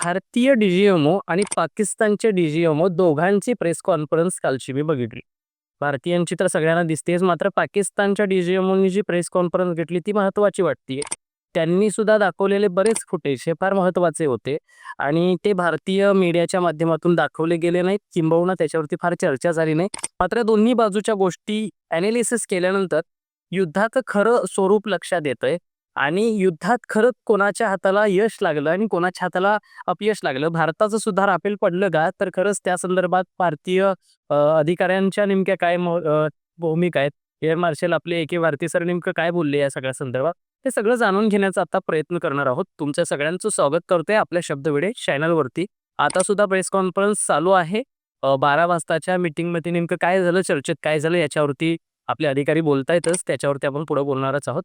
भारतीय डीजीएमओ आणि पाकिस्तानचे डीजीएमओ दोघांची प्रेस कॉन्फरन्स कालची मी बघितली. भारतीयांची तर सगळ्यांना दिसतेच मात्र पाकिस्तानच्या डीजीएमओनी जी प्रेस कॉन्फरन्स घेतली ती महत्वाची वाटते त्यांनी सुद्धा दाखवलेले बरेच फुटेज हे फार महत्त्वाचे होते आणि ते भारतीय मीडियाच्या माध्यमातून दाखवले गेले नाहीत किंबहुना त्याच्यावरती फार चर्चा झाली नाही. मात्र दोन्ही बाजूच्या गोष्टी अनालिसिस केल्यानंतर युद्धाचं खरं स्वरूप लक्षात येतंय. आणि युद्धात खरंच कोणाच्या हाताला यश लागलं आणि कोणाच्या हाताला अपयश लागलं? भारताचं सुद्धा राफेल पडलं का? तर खरंच त्या संदर्भात भारतीय अधिकाऱ्यांच्या नेमक्या काय भूमिका आहेत? एअर मार्शल आपले एके भारती सर नेमकं काय बोलले या सगळ्या संदर्भात? हे सगळं जाणून घेण्याचा आता प्रयत्न करणार आहोत. तुमच्या सगळ्यांचं स्वागत करतोय आपल्या शब्दवेडे चॅनलवरती. आता सुद्धा प्रेस कॉन्फरन्स चालू आहे. बारा वाजताच्या मीटिंगमध्ये नेमकं काय झालं चर्चेत काय झालं याच्यावरती आपले अधिकारी बोलतायतच. त्याच्यावरती आपण पुढे बोलणारच आहोत.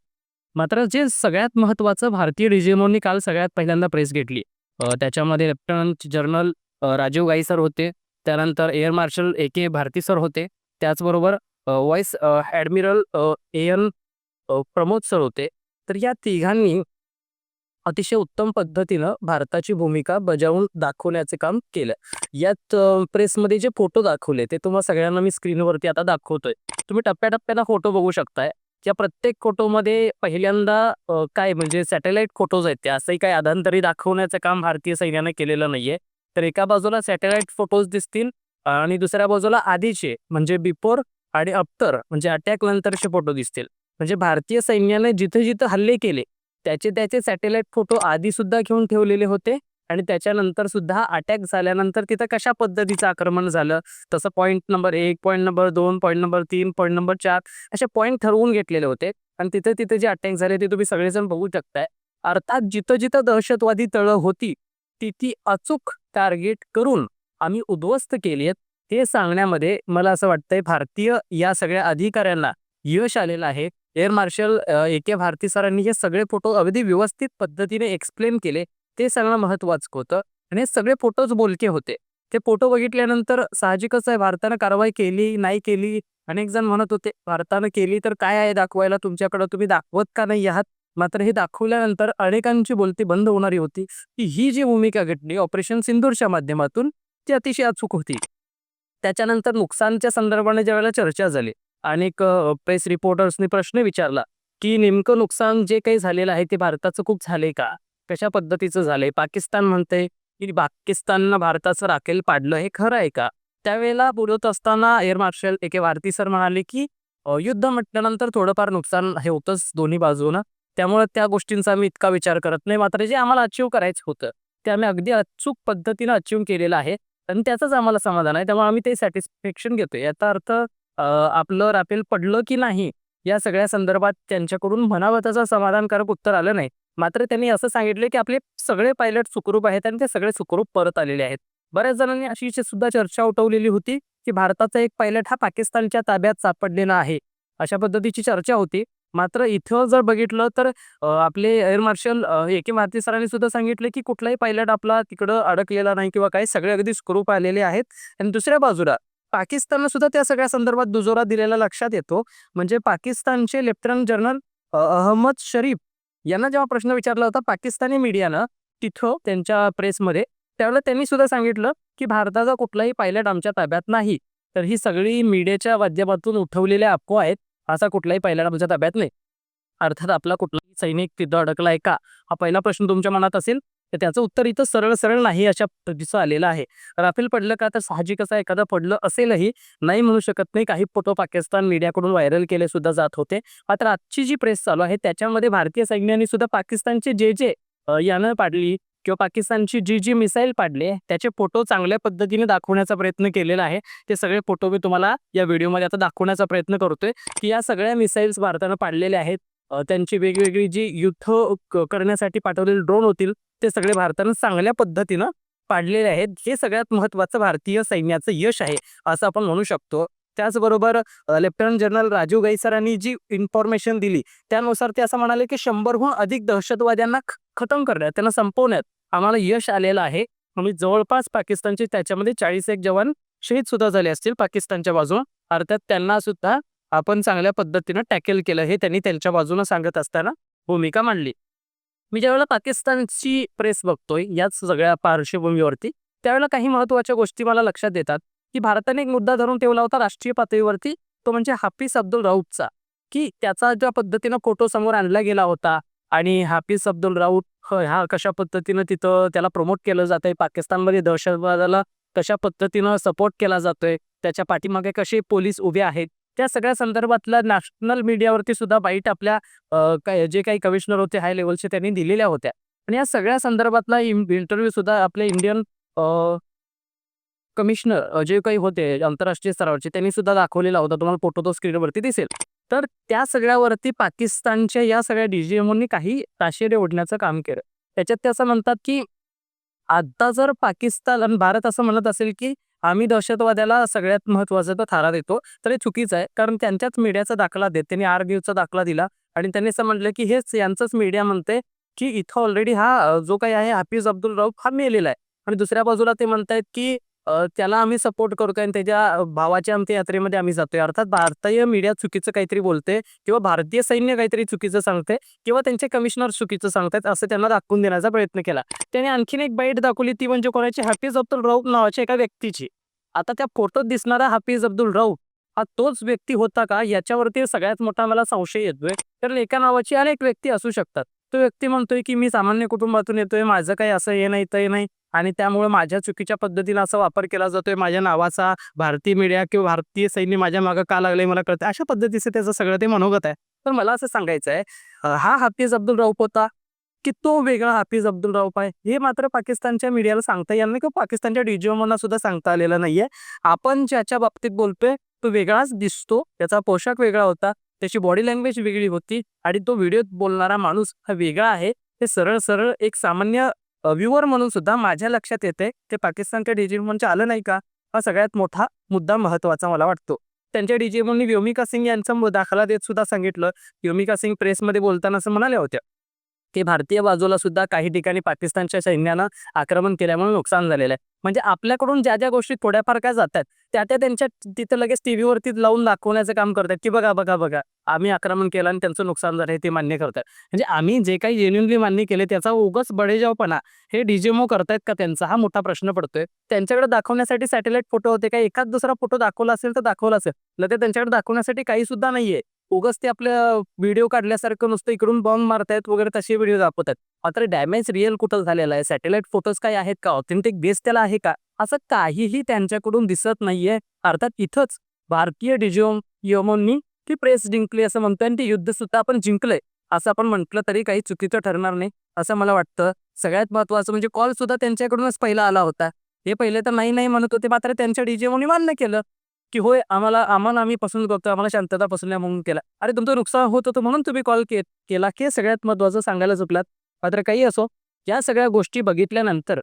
मात्र जे सगळ्यात महत्त्वाचं भारतीय डिजिमोनी काल सगळ्यात पहिल्यांदा प्रेस घेतली. त्याच्यामध्ये लेफ्टनंट जनरल राजीव गाई सर होते. त्यानंतर air marshal A K Bharti sir होते. त्याचबरोबर अ, vice admiral A N Pramod sir होते. तर या तिघांनी अतिशय उत्तम पद्धतीनं भारताची भूमिका बजावून दाखवण्याचे काम केलं. यात प्रेसमध्ये जे फोटो दाखवले ते तुम्हाला सगळ्यांना मी स्क्रीनवरती आता दाखवतोय. तुम्ही टप्प्याटप्प्यानं फोटो बघू शकताय. या प्रत्येक फोटोमध्ये पहिल्यांदा काय म्हणजे सॅटेलाईट फोटोज आहेत ते असंही काही अधांतरी दाखवण्याचं काम भारतीय सैन्याने केलेलं नाहीये. तर एका बाजूला सॅटेलाईट फोटोज दिसतील आणि दुसऱ्या बाजूला आधीचे म्हणजे बिफोर आणि अप्टर म्हणजे अटॅक नंतरचे फोटो दिसतील. म्हणजे भारतीय सैन्याने जिथे जिथे हल्ले केले त्याचे त्याचे सॅटेलाईट फोटो आधी सुद्धा घेऊन ठेवलेले होते. आणि त्याच्यानंतर सुद्धा अटॅक झाल्यानंतर तिथं कशा पद्धतीचं आक्रमण झालं? तसं पॉईंट नंबर एक पॉईंट नंबर दोन पॉईंट नंबर तीन पॉईंट नंबर चार असे पॉईंट ठरवून घेतलेले होते. आणि तिथे तिथे जे अटॅक झाले ते तुम्ही सगळेजण बघू शकताय. अर्थात जिथं जिथं दहशतवादी तळं होती ती ती अचूक टार्गेट करून आम्ही उद्ध्वस्त केली आहेत. हे सांगण्यामध्ये मला असं वाटतंय भारतीय या सगळ्या अधिकाऱ्यांना यश आलेलं आहे. Air marshal A K Bharti सरांनी हे सगळे फोटो अगदी व्यवस्थित पद्धतीने एक्सप्लेन केले. ते सगळं महत्वाचं होतं आणि हे सगळे फोटोज बोलके होते. ते फोटो बघितल्यानंतर साहजिकच आहे भारतानं कारवाई केली नाही केली. अनेक जण म्हणत होते भारतानं केली तर काय आहे दाखवायला? तुमच्याकडं तुम्ही दाखवत का नाही आहात? मात्र हे दाखवल्यानंतर अनेकांची बोलती बंद होणारी होती. की ही जी भूमिका घडली ऑपरेशन सिंदूरच्या माध्यमातून ती अतिशय अचूक होती. त्याच्यानंतर नुकसानच्या संदर्भाने ज्यावेळेला चर्चा झाली अनेक प्रेस रिपोर्टर्सनी प्रश्न विचारला की नेमकं नुकसान जे काही झालेलं आहे ते भारताचं खूप झाले का? कशा पद्धतीचं झालंय? पाकिस्तान म्हणते की पाकिस्ताननं भारताचं राखेल पाडलं हे खरं आहे का? त्यावेळेला बोलत असताना air marshal A K Bharti sir म्हणाले की युद्ध म्हटल्यानंतर थोडंफार नुकसान हे होतंच दोन्ही बाजूनं. त्यामुळे त्या गोष्टींचा आम्ही इतका विचार करत नाही. मात्र जे आम्हाला अचीव करायचं होतं ते आम्ही अगदी अचूक पद्धतीनं अचीव केलेलं आहे आणि त्याचंच आम्हाला समाधान आहे. त्यामुळे आम्ही ते सॅटिस्फॅक्शन घेतोय. याचा अर्थ आपलं राफेल पडलं की नाही या सगळ्या संदर्भात त्यांच्याकडून म्हणावं तसं समाधानकारक उत्तर आलं नाही. मात्र त्यांनी असं सांगितलं की आपले सगळे पायलट सुखरूप आहेत आणि ते सगळे सुखरूप परत आलेले आहेत. बऱ्याच जणांनी अशी सुद्धा चर्चा उठवलेली होती की भारताचा एक पायलट हा पाकिस्तानच्या ताब्यात सापडलेला आहे. अशा पद्धतीची चर्चा होती. मात्र इथं जर बघितलं तर आपले air marshal A. K. Bharti सरांनी सुद्धा सांगितलं की कुठलाही पायलट आपला तिकडं अडकलेला नाही किंवा काही सगळे अगदी सुखरूप आलेले आहेत. आणि दुसऱ्या बाजूला पाकिस्ताननं सुद्धा त्या सगळ्या संदर्भात दुजोरा दिलेला लक्षात येतो. म्हणजे पाकिस्तानचे लेफ्टनंट जनरल अहमद शरीफ यांना जेव्हा प्रश्न विचारला होता पाकिस्तानी मीडियानं तिथं त्यांच्या प्रेसमध्ये त्यावेळेला त्यांनी सुद्धा सांगितलं की भारताचा कुठलाही पायलट आमच्या ताब्यात नाही. तर ही सगळी मीडियाच्या माध्यमातून उठवलेल्या अफवा आहेत. असा कुठलाही पायलट आमच्या ताब्यात नाही. अर्थात आपला कुठलाही सैनिक तिथं अडकलाय का? हा पहिला प्रश्न तुमच्या मनात असेल. तर त्याचं उत्तर इथं सरळ सरळ नाही अशा पद्धतीचं आलेलं आहे. राफेल पडलं का? तर साहजिकच आहे एखादं पडलं असेलही नाही म्हणू शकत नाही. काही फोटो पाकिस्तान मीडियाकडून व्हायरल केले सुद्धा जात होते. मात्र आजची जी प्रेस चालू आहे त्याच्यामध्ये भारतीय सैन्याने सुद्धा पाकिस्तानचे जे जे यानं पाडली किंवा पाकिस्तानची जी जी मिसाईल पाडले त्याचे फोटो चांगल्या पद्धतीने दाखवण्याचा प्रयत्न केलेला आहे. ते सगळे फोटो मी तुम्हाला या व्हिडिओमध्ये आता दाखवण्याचा प्रयत्न करतोय. की या सगळ्या मिसाईल्स भारतानं पाडलेल्या आहेत. त्यांची वेगवेगळी जी युद्ध करण्यासाठी पाठवलेले ड्रोन होतील ते सगळे भारतानं चांगल्या पद्धतीनं पाडलेले आहेत. हे सगळ्यात महत्त्वाचं भारतीय सैन्याचं यश आहे असं आपण म्हणू शकतो. त्याचबरोबर लेफ्टनंट जनरल राजीव गाईसरांनी जी इन्फॉर्मेशन दिली त्यानुसार ते असं म्हणाले की शंभरहून अधिक दहशतवाद्यांना खतम करण्यात त्यांना संपवण्यात आम्हाला यश आलेलं आहे. म्हणजे जवळपास पाकिस्तानचे त्याच्यामध्ये चाळीस एक जवान शहीद सुद्धा झाले असतील पाकिस्तानच्या बाजून. अर्थात त्यांना सुद्धा आपण चांगल्या पद्धतीनं टॅकल केलं हे त्यांनी त्यांच्या बाजूनं सांगत असताना भूमिका मांडली. मी ज्यावेळेला पाकिस्तानची प्रेस बघतोय याच सगळ्या पार्श्वभूमीवरती त्यावेळेला काही महत्त्वाच्या गोष्टी मला लक्षात येतात की भारताने एक मुद्दा धरून ठेवला होता राष्ट्रीय पातळीवरती तो म्हणजे हाफिज अब्दुल राऊतचा की त्याचा ज्या पद्धतीनं फोटो समोर आणला गेला होता आणि हाफिज अब्दुल राऊत हा कशा पद्धतीनं तिथं त्याला प्रमोट केलं जातंय पाकिस्तानमध्ये दहशतवादाला कशा पद्धतीनं सपोर्ट केला जातोय त्याच्या पाठीमागे कसे पोलीस उभे आहेत त्या सगळ्या संदर्भातला नॅशनल मीडियावरती सुद्धा बाईट आपल्या काय जे काही कमिशनर होते हाय लेवलचे त्यांनी दिलेल्या होत्या. आणि या सगळ्या संदर्भातला इंटरव्ह्यू सुद्धा आपले इंडियन कमिशनर जे काही होते आंतरराष्ट्रीय स्तरावरचे त्यांनी सुद्धा दाखवलेला होता. तुम्हाला फोटो तो स्क्रीनवरती दिसेल. तर त्या सगळ्यावरती पाकिस्तानच्या या सगळ्या डीजीएमओनी काही ताशेरे ओढण्याचं काम केलं. त्याच्यात ते असं म्हणतात की आता जर पाकिस्तान आणि भारत असं म्हणत असेल की आम्ही दहशतवाद्याला सगळ्यात महत्त्वाचा तो थारा देतो. तर हे चुकीचं आहे. कारण त्यांच्याच मीडियाचा दाखला देत त्यांनी आर न्यूजचा दाखला दिला आणि त्यांनी असं म्हटलं की हेच यांचंच मीडिया म्हणते की इथं ऑलरेडी हा जो काही आहे हाफिज अब्दुल रऊफ हा मेलेला आहे. आणि दुसऱ्या बाजूला ते म्हणतायत की त्याला आम्ही सपोर्ट करतोय आणि त्याच्या भावाच्या आमच्या यात्रेमध्ये आम्ही जातोय. अर्थात भारतीय मीडिया चुकीचं काहीतरी बोलते किंवा भारतीय सैन्य काहीतरी चुकीचं सांगते किंवा त्यांचे कमिशनर चुकीचं सांगतायत असं त्यांना दाखवून देण्याचा प्रयत्न केला. त्याने आणखीन एक बाईट दाखवली ती म्हणजे कोणाची? हाफिज अब्दुल राऊत नावाच्या एका व्यक्तीची. आता त्या फोटोत दिसणारा हाफिज अब्दुल राऊत हा तोच व्यक्ती होता का? याच्यावरती सगळ्यात मोठा मला संशय येतोय. कारण एका नावाची अनेक व्यक्ती असू शकतात. तो व्यक्ती म्हणतोय की मी सामान्य कुटुंबातून येतोय माझं काही असं हे नाही ते नाही. आणि त्यामुळे माझ्या चुकीच्या पद्धतीला असा वापर केला जातोय. माझ्या नावाचा भारतीय मीडिया किंवा भारतीय सैन्य माझ्या मागं का लागलंय मला कळतं अशा पद्धतीचं त्याचं सगळं ते मनोगत आहे. तर मला असं सांगायचं आहे हा हाफिज अब्दुल राऊफ होता की तो वेगळा हाफिज अब्दुल राऊफ आहे. हे मात्र पाकिस्तानच्या मीडियाला सांगता येणार नाही किंवा पाकिस्तानच्या डीजीओमांना सुद्धा सांगता आलेलं नाहीये. आपण ज्याच्या बाबतीत बोलतोय तो वेगळाच दिसतो. त्याचा पोशाख वेगळा होता. त्याची बॉडी लँग्वेज वेगळी होती. आणि तो व्हिडिओत बोलणारा माणूस हा वेगळा आहे. हे सरळ सरळ एक सामान्य व्ह्युअर म्हणून सुद्धा माझ्या लक्षात येते ते पाकिस्तानच्या डिजिमॉनच्या आलं नाही का? हा सगळ्यात मोठा मुद्दा महत्त्वाचा मला वाटतो. त्यांच्या डिजिमॉनने व्योमिका सिंग यांचा दाखला देत सुद्धा सांगितलं. व्योमिका सिंग प्रेसमध्ये बोलताना असं म्हणाल्या होत्या की भारतीय बाजूला सुद्धा काही ठिकाणी पाकिस्तानच्या सैन्यानं आक्रमण केल्यामुळे नुकसान झालेलं आहे. म्हणजे आपल्याकडून ज्या ज्या गोष्टी थोड्याफार काय जातात त्या त्या त्यांच्या तिथं लगेच टीव्हीवरती लावून दाखवण्याचं काम करतात की बघा बघा बघा आम्ही आक्रमण केलं आणि त्यांचं नुकसान झालं हे ते मान्य करतात म्हणजे आम्ही जे काही जेन्युनली मान्य केले त्याचा उगच बडेजावपणा हे डीजेमो करतायत का त्यांचा हा मोठा प्रश्न पडतोय. त्यांच्याकडे दाखवण्यासाठी सॅटेलाइट फोटो होते का एखाद दुसरा फोटो दाखवला असेल तर दाखवला असेल. न ते त्यांच्याकडे दाखवण्यासाठी काही सुद्धा नाहीये. उगाच ते आपल्या व्हिडिओ काढल्यासारखं नुसतं इकडून बॉम्ब मारतायत वगैरे तसे व्हिडिओ दाखवतात मात्र डॅमेज रिअल कुठं झालेला आहे? सॅटेलाइट फोटोज काय आहेत का? ऑथेंटिक बेस त्याला आहे का? असं काहीही त्यांच्याकडून दिसत नाहीये. अर्थात इथंच भारतीय डिजिओम योमोंनी ती प्रेस जिंकली असं म्हणतोय आणि ते युद्ध सुद्धा आपण जिंकलंय. असं आपण म्हटलं तरी काही चुकीचं ठरणार नाही असं मला वाटतं. सगळ्यात महत्वाचं म्हणजे कॉल सुद्धा त्यांच्याकडूनच पहिला आला होता. हे पहिले तर नाही नाही म्हणत होते मात्र त्यांच्या डीजेमोनी मान्य केलं. की होय आम्हाला आम्हाला आम्ही पसंत करतो आम्हाला शांतता पसंत आहे म्हणून केला. अरे तुमचं नुकसान होत होतं म्हणून तुम्ही कॉल के केला की सगळ्यात महत्वाचं सांगायला चुकलात. मात्र काही असो या सगळ्या गोष्टी बघितल्यानंतर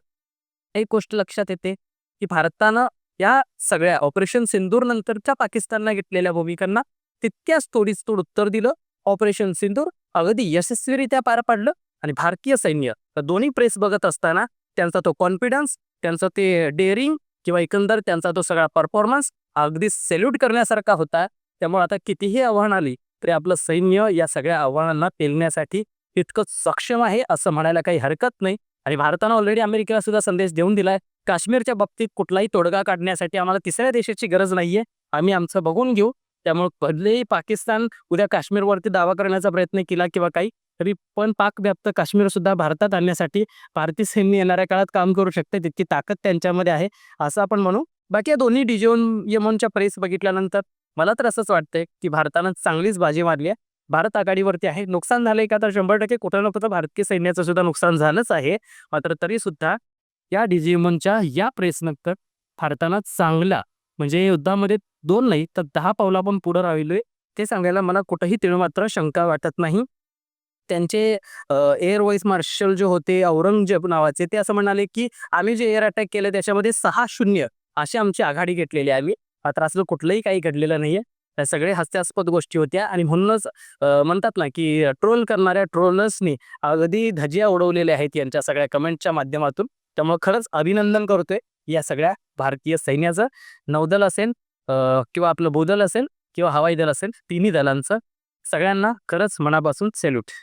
एक गोष्ट लक्षात येते की भारतानं या सगळ्या ऑपरेशन सिंदूर नंतरच्या पाकिस्तानला घेतलेल्या भूमिकांना तितक्याच तोडीच तोड उत्तर दिलं. ऑपरेशन सिंदूर अगदी यशस्वीरित्या पार पाडलं आणि भारतीय सैन्य तर दोन्ही प्रेस बघत असताना त्यांचा तो कॉन्फिडन्स त्यांचं ते डेअरिंग किंवा एकंदर त्यांचा तो सगळा परफॉर्मन्स अगदी सेल्यूट करण्यासारखा होता. त्यामुळे आता कितीही आव्हान आली तरी आपलं सैन्य या सगळ्या आव्हानांना पेलण्यासाठी तितकं सक्षम आहे असं म्हणायला काही हरकत नाही. आणि भारतानं ऑलरेडी अमेरिकेला सुद्धा संदेश देऊन दिलाय काश्मीरच्या बाबतीत कुठलाही तोडगा काढण्यासाठी आम्हाला तिसऱ्या देशाची गरज नाहीये. आम्ही आमचं बघून घेऊ. त्यामुळे भलेही पाकिस्तान उद्या काश्मीरवरती दावा करण्याचा प्रयत्न केला किंवा काही तरी पण पाक व्याप्त काश्मीर सुद्धा भारतात आणण्यासाठी भारतीय सैन्य येणाऱ्या काळात काम करू शकते. तितकी ताकद त्यांच्यामध्ये आहे असं आपण म्हणू. बाकी या दोन्ही डिजिओन यमनच्या प्रेस बघितल्यानंतर मला तर असंच वाटतंय की भारतानं चांगलीच बाजी मारली आहे. भारत आघाडीवरती आहे. नुकसान झालंय का तर शंभर टक्के कुठं ना कुठं भारतीय सैन्याचं सुद्धा नुकसान झालंच आहे. मात्र तरी सुद्धा या डिजिमनच्या या प्रेसनंतर भारतानं चांगला म्हणजे युद्धामध्ये दोन नाही तर दहा पावला पण पुढं राहिलोय. ते सांगायला मला कुठंही तिळ मात्र शंका वाटत नाही. त्यांचे एअर व्हाईस मार्शल जे होते औरंगजेब नावाचे ते असं म्हणाले की आम्ही जे एअर अटॅक केले त्याच्यामध्ये सहा शून्य अशी आमची आघाडी घेतलेली आहे आम्ही. मात्र असलं कुठलंही काही घडलेलं नाहीये. त्या सगळे हास्यास्पद गोष्टी होत्या. आणि म्हणूनच म्हणतात ना की ट्रोल करणाऱ्या ट्रोलर्सनी अगदी धजिया उडवलेल्या आहेत यांच्या सगळ्या कमेंटच्या माध्यमातून. त्यामुळे खरंच अभिनंदन करतोय या सगळ्या भारतीय सैन्याचं. नौदल असेल किंवा आपलं भूदल असेल किंवा हवाई दल असेल तिन्ही दलांचं सगळ्यांना खरंच मनापासून सेल्यूट